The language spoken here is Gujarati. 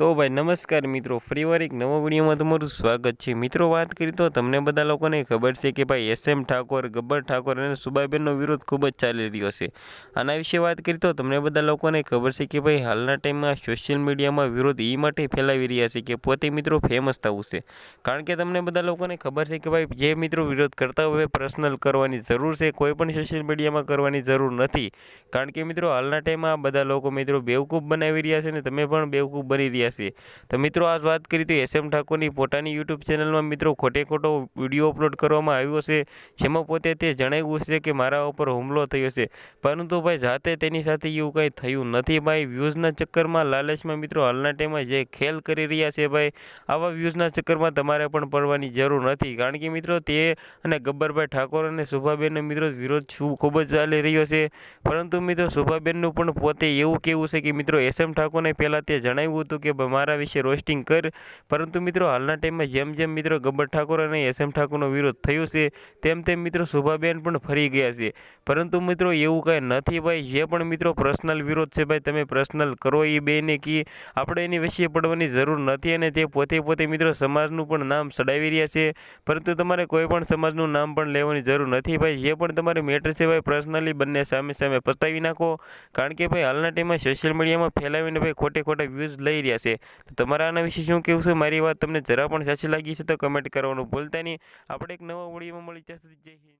તો ભાઈ નમસ્કાર મિત્રો, ફરીવાર એક નવો વિડીયોમાં તમારું સ્વાગત છે. મિત્રો, વાત કરી તો તમને બધા લોકોને ખબર છે કે ભાઈ એસ એમ ઠાકોર, ગબ્બર ઠાકોર અને સુબાબેનનો વિરોધ ખૂબ જ ચાલી રહ્યો છે. આના વિશે વાત કરી તો તમને બધા લોકોને ખબર છે કે ભાઈ હાલના ટાઈમમાં સોશિયલ મીડિયામાં વિરોધ એ માટે ફેલાવી રહ્યા છે કે પોતે મિત્રો ફેમસ થવું છે. કારણ કે તમને બધા લોકોને ખબર છે કે ભાઈ જે મિત્રો વિરોધ કરતા હોય પર્સનલ કરવાની જરૂર છે, કોઈ પણ સોશિયલ મીડિયામાં કરવાની જરૂર નથી. કારણ કે મિત્રો, હાલના ટાઈમમાં બધા લોકો મિત્રો બેવકૂફ બનાવી રહ્યા છે ને તમે પણ બેવકૂફ બની રહ્યા છે તો મિત્રો, આજ વાત કરી તો એસ એમ ઠાકોરની પોતાની યુટ્યુબ ચેનલમાં. મિત્રો, ખોટે ખોટો વીડિયો અપલોડ કરવામાં આવ્યો છે જેમાં પોતે તે જણાવ્યું છે કે મારા ઉપર હુમલો થયો છે. પરંતુ ભાઈ, જાતે તેની સાથે એવું કંઈ થયું નથી ભાઈ. વ્યૂઝના ચક્કરમાં લાલચમાં મિત્રો, હાલના ટાઈમમાં જે ખેલ કરી રહ્યા છે ભાઈ, આવા વ્યૂઝના ચક્કરમાં તમારે પણ પડવાની જરૂર નથી. કારણ કે મિત્રો, તે અને ગબ્બરભાઈ ઠાકોર અને શોભાબેનનો મિત્રો વિરોધ શું ખૂબ જ ચાલી રહ્યો છે. પરંતુ મિત્રો, શોભાબેનનું પણ પોતે એવું કેવું છે કે મિત્રો, એસ એમ ઠાકોરને પહેલાં તે જણાવ્યું હતું કે મારા વિશે રોસ્ટિંગ કર. પરંતુ મિત્રો, હાલના ટાઈમમાં જેમ જેમ મિત્રો ગબ્બર ઠાકોર અને એસ એમ ઠાકોરનો વિરોધ થયો છે, તેમ તેમ મિત્રો શોભાબેન પણ ફરી ગયા છે. પરંતુ મિત્રો, એવું કાંઈ નથી ભાઈ, જે પણ મિત્રો પર્સનલ વિરોધ છે ભાઈ, તમે પર્સનલ કરો એ બેને કી. આપણે એની વિશે પડવાની જરૂર નથી અને તે પોતે પોતે મિત્રો સમાજનું પણ નામ સડાવી રહ્યા છે. પરંતુ તમારે કોઈ પણ સમાજનું નામ પણ લેવાની જરૂર નથી ભાઈ, જે પણ તમારે મેટર છે ભાઈ પર્સનલી બંને સામે સામે પતાવી નાખો. કારણ કે ભાઈ, હાલના ટાઈમમાં સોશિયલ મીડિયામાં ફેલાવીને ભાઈ ખોટે ખોટા વ્યૂઝ લઈ રહ્યા છે. તો તમારા આના વિશે શું કહેવું છે? મારી વાત તમને જરા પણ સાચી લાગી છે તો કમેન્ટ કરવાનું ભૂલતા નહીં. આપણે એક નવા વિડીયોમાં મળી ત્યાં સુધી જય હિન્દ.